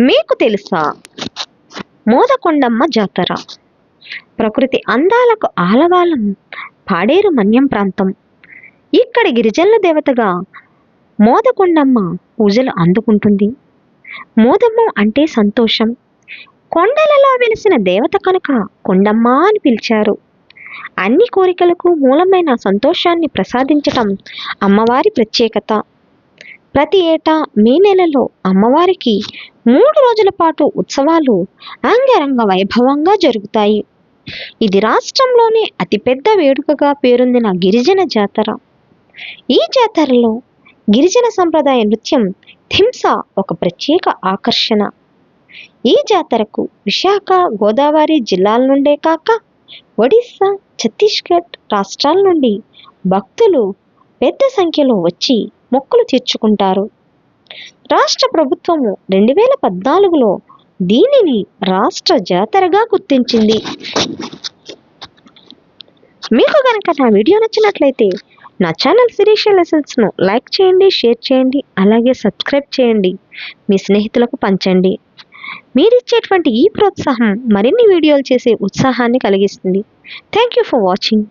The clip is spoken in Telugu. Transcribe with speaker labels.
Speaker 1: మీకు తెలుసా? మోదకొండమ్మ జాతర. ప్రకృతి అందాలకు ఆలవాలం పాడేరు మన్యం ప్రాంతం. ఇక్కడ గిరిజనుల దేవతగా మోదకొండమ్మ పూజలు అందుకుంటుంది. మోదమ్మ అంటే సంతోషం. కొండలలో వెలిసిన దేవత కనుక కొండమ్మ అని పిలిచారు. అన్ని కోరికలకు మూలమైన సంతోషాన్ని ప్రసాదించటం అమ్మవారి ప్రత్యేకత. ప్రతి ఏటా మే నెలలో అమ్మవారికి మూడు రోజుల పాటు ఉత్సవాలు అంగరంగ వైభవంగా జరుగుతాయి. ఇది రాష్ట్రంలోనే అతిపెద్ద వేడుకగా పేరొందిన గిరిజన జాతర. ఈ జాతరలో గిరిజన సంప్రదాయ నృత్యం థింస ఒక ప్రత్యేక ఆకర్షణ. ఈ జాతరకు విశాఖ గోదావరి జిల్లాల నుండే కాక ఒడిస్సా ఛత్తీస్గఢ్ రాష్ట్రాల నుండి భక్తులు పెద్ద సంఖ్యలో వచ్చి మొక్కులు తీర్చుకుంటారు. రాష్ట్ర ప్రభుత్వము రెండు వేల పద్నాలుగులో దీనిని రాష్ట్ర జాతరగా గుర్తించింది. మీకు కనుక నా వీడియో నచ్చినట్లయితే నా ఛానల్ శిరీష లెసన్స్ను లైక్ చేయండి షేర్ చేయండి అలాగే సబ్స్క్రైబ్ చేయండి. మీ స్నేహితులకు పంచండి. మీరిచ్చేటువంటి ఈ ప్రోత్సాహం మరిన్ని వీడియోలు చేసే ఉత్సాహాన్ని కలిగిస్తుంది. Thank you for watching.